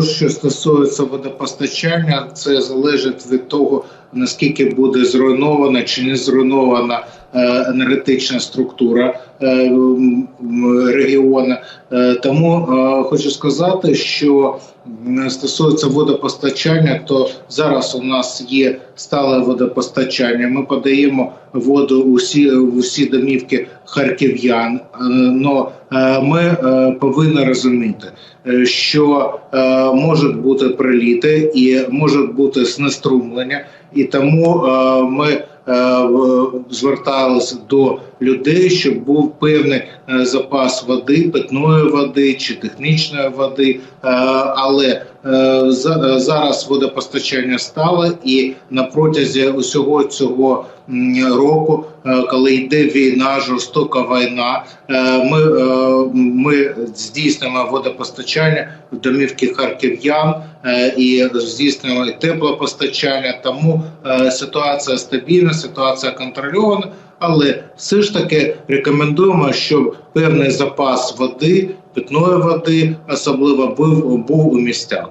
Що стосується водопостачання, це залежить від того, наскільки буде зруйнована чи не зруйнована е, енергетична структура е, регіону. Е, Тому е, хочу сказати, що стосується водопостачання, то зараз у нас є стале водопостачання. Ми подаємо воду у в усі домівки харків'ян. Но ми повинні розуміти, що можуть бути приліти і можуть бути знеструмлення, і тому ми зверталися до людей, щоб був певний е, запас води, питної води чи технічної води. Е, Але е, за- зараз водопостачання стало, і на протязі усього цього року, коли йде війна, жорстока війна, ми, ми здійснюємо водопостачання в домівки харків'ян і здійснюємо теплопостачання. Тому ситуація стабільна, ситуація контрольована. Але все ж таки рекомендуємо, щоб певний запас води, питної води, особливо був, був у містах.